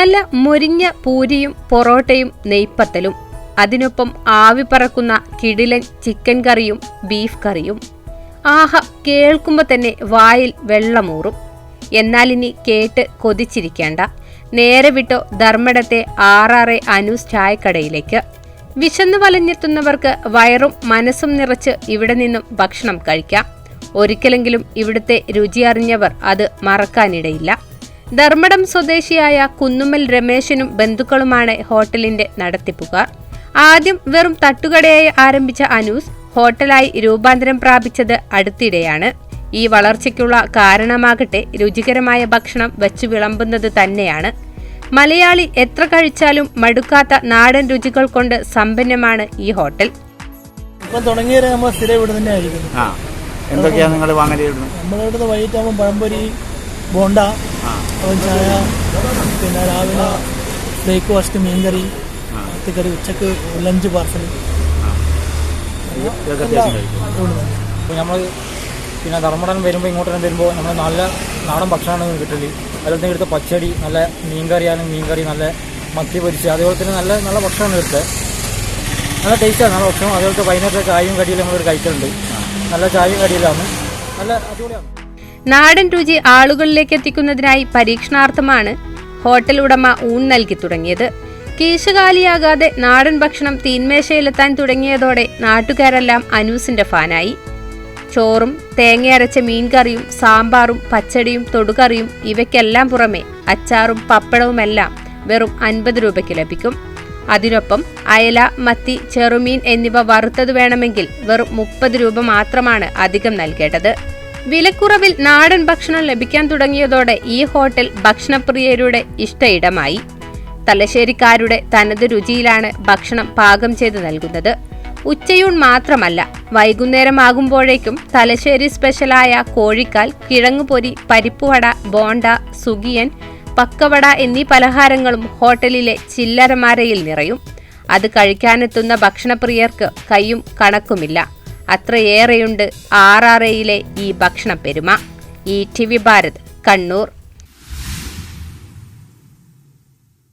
നല്ല മൊരിഞ്ഞ പൂരിയും പൊറോട്ടയും നെയ്പ്പത്തലും അതിനൊപ്പം ആവി പറക്കുന്ന കിടിലൻ ചിക്കൻ കറിയും ബീഫ് കറിയും. ആഹ കേൾക്കുമ്പോൾ തന്നെ വായിൽ വെള്ളമൂറും. എന്നാൽ ഇനി കേട്ട് കൊതിച്ചിരിക്കേണ്ട. നേരെ വിട്ടോ ധർമ്മടത്തെ ആറാറെ അനൂസ് ചായക്കടയിലേക്ക്. വിശന്നു വലഞ്ഞെത്തുന്നവർക്ക് വയറും മനസ്സും നിറച്ച് ഇവിടെ നിന്നും ഭക്ഷണം കഴിക്കാം. ഒരിക്കലെങ്കിലും ഇവിടുത്തെ രുചി അറിഞ്ഞവർ അത് മറക്കാനിടയില്ല. ധർമ്മടം സ്വദേശിയായ കുന്നുമ്മൽ രമേശനും ബന്ധുക്കളുമാണ് ഹോട്ടലിന്റെ നടത്തിപ്പുകാർ. ആദ്യം വെറും തട്ടുകടയായി ആരംഭിച്ച അനൂസ് ഹോട്ടലായി രൂപാന്തരം പ്രാപിച്ചത് അടുത്തിടെയാണ്. ഈ വളർച്ചയ്ക്കുള്ള കാരണമാകട്ടെ രുചികരമായ ഭക്ഷണം വെച്ചു വിളമ്പുന്നത് തന്നെയാണ്. മലയാളി എത്ര കഴിച്ചാലും മടുക്കാത്ത നാടൻ രുചികൾ കൊണ്ട് സമ്പന്നമാണ് ഈ ഹോട്ടൽ. ഇപ്പം തുടങ്ങിയ നമ്മൾ സ്ഥിരം ഇവിടെ തന്നെ ആയിരിക്കും ആ എന്തൊക്കെയാണ് നിങ്ങൾ വാങ്ങൽ ഇടുന്നത് നമ്മളിവിടുന്ന് വൈകിട്ടാകുമ്പോൾ പഴംപൊരി ബോണ്ട അതുപോലെ ചായ പിന്നെ രാവിലെ ബ്രേക്ക്ഫാസ്റ്റ് മീൻകറി കറി ഉച്ചയ്ക്ക് ലഞ്ച് പാർസൽ നമ്മൾ പിന്നെ ധർമ്മടം വരുമ്പോൾ ഇങ്ങോട്ട് വരുമ്പോൾ നമ്മൾ നല്ല നാടൻ ഭക്ഷണമാണ് കിട്ടൽ. അതുപോലെ തന്നെ ഇവിടുത്തെ പച്ചടി നല്ല മീൻ മീൻകറി നല്ല മത്തി പൊരിച്ച് അതുപോലെ തന്നെ നല്ല നല്ല ഭക്ഷണമാണ് ഇവിടുത്തെ. നല്ല ടേസ്റ്റാണ് നല്ല ഭക്ഷണം. അതേപോലത്തെ വൈകുന്നേരത്തെ ചായയും കടിയിലും നമ്മൾ കഴിക്കലുണ്ട്. നല്ല ചായയും കടിയിലാണ് നല്ല അടിപൊളിയാണ്. നാടൻ രുചി ആളുകളിലേക്ക് എത്തിക്കുന്നതിനായി പരീക്ഷണാർത്ഥമാണ് ഹോട്ടൽ ഉടമ ഊൺ നൽകി തുടങ്ങിയത്. കീശുകാലിയാകാതെ നാടൻ ഭക്ഷണം തീന്മേശയിലെത്താൻ തുടങ്ങിയതോടെ നാട്ടുകാരെല്ലാം അനൂസിന്റെ ഫാനായി. ചോറും തേങ്ങയരച്ച മീൻകറിയും സാമ്പാറും പച്ചടിയും തൊടുകറിയും ഇവയ്ക്കെല്ലാം പുറമെ അച്ചാറും പപ്പടവുമെല്ലാം വെറും അൻപത് രൂപയ്ക്ക് ലഭിക്കും. അതിനൊപ്പം അയല മത്തി ചെറുമീൻ എന്നിവ വറുത്തത് വേണമെങ്കിൽ വെറും മുപ്പത് രൂപ മാത്രമാണ് അധികം നൽകേണ്ടത്. വിലക്കുറവിൽ നാടൻ ഭക്ഷണം ലഭിക്കാൻ തുടങ്ങിയതോടെ ഈ ഹോട്ടൽ ഭക്ഷണപ്രിയരുടെ ഇഷ്ട ഇടമായി തലശ്ശേരിക്കാരുടെ തനത് രുചിയിലാണ് ഭക്ഷണം പാകം ചെയ്ത് നൽകുന്നത്. ഉച്ചയൂൺ മാത്രമല്ല വൈകുന്നേരമാകുമ്പോഴേക്കും തലശ്ശേരി സ്പെഷ്യലായ കോഴിക്കാൽ കിഴങ്ങുപൊരി പരിപ്പുവട ബോണ്ട സുഗിയൻ പക്കവട എന്നീ പലഹാരങ്ങളും ഹോട്ടലിലെ ചില്ലറമാരയിൽ നിറയും. അത് കഴിക്കാനെത്തുന്ന ഭക്ഷണപ്രിയർക്ക് കയ്യും കണക്കുമില്ല. അത്രയേറെയുണ്ട് ആർ ആർ എയിലെ ഈ ഭക്ഷണ പെരുമ ഈ ടി വി ഭാരത് കണ്ണൂർ.